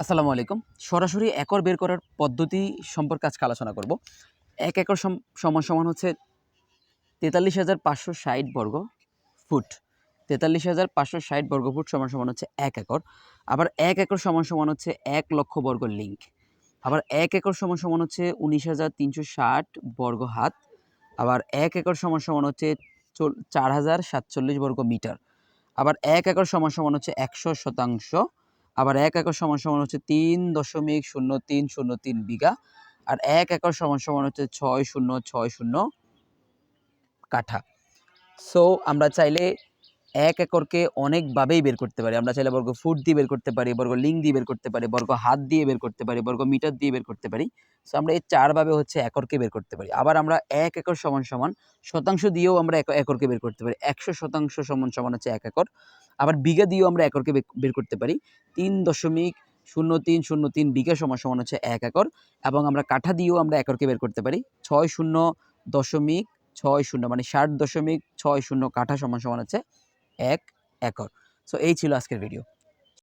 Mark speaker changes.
Speaker 1: আসসালামু আলাইকুম। সরাসরি একর বের করার পদ্ধতি সম্পর্কে আজকে আলোচনা করব। এক একর সম- সমান সমান হচ্ছে তেতাল্লিশ হাজার পাঁচশো ষাট বর্গ ফুট। তেতাল্লিশ হাজার পাঁচশো ষাট বর্গ ফুট সমান সমান হচ্ছে এক একর। আবার এক একর সমান সমান হচ্ছে এক লক্ষ বর্গ লিঙ্ক আবার এক একর সমান সমান হচ্ছে উনিশ হাজার তিনশো ষাট বর্গ হাত। আবার এক একর সমান সমান হচ্ছে চার হাজার সাতচল্লিশ বর্গ মিটার। আবার এক একর সমান সমান হচ্ছে একশো শতাংশ আবার এক একর সমান সমান হচ্ছে তিন দশমিক শূন্য তিন শূন্য তিন বিঘা, আর এক একর সমান সমান হচ্ছে ছয় শূন্য ছয় শূন্য কাঠা। সো আমরা চাইলে এক একরকে অনেকভাবেই বের করতে পারি। আমরা চাইলে বর্গ ফুট দিয়ে বের করতে পারি, বর্গ লিঙ্ক দিয়ে বের করতে পারি, বর্গ হাত দিয়ে বের করতে পারি, বর্গ মিটার দিয়ে বের করতে পারি। সো আমরা এই চারভাবে হচ্ছে একরকে বের করতে পারি। আবার আমরা এক একর সমান সমান শতাংশ দিয়েও আমরা এক- একরকে বের করতে পারি। একশো শতাংশ সমান সমান হচ্ছে এক একর। আবার বিঘা দিয়েও আমরা একরকে বের করতে পারি। তিন দশমিক শূন্য তিন শূন্য তিন বিঘা সমান সমান হচ্ছে এক একর। এবং আমরা কাঠা দিয়েও আমরা একরকে বের করতে পারি। ছয় শূন্য দশমিক ছয় শূন্য মানে ষাট দশমিক ছয় শূন্য কাঠা সমান সমান হচ্ছে এক একর। সো এই ছিল আজকের ভিডিও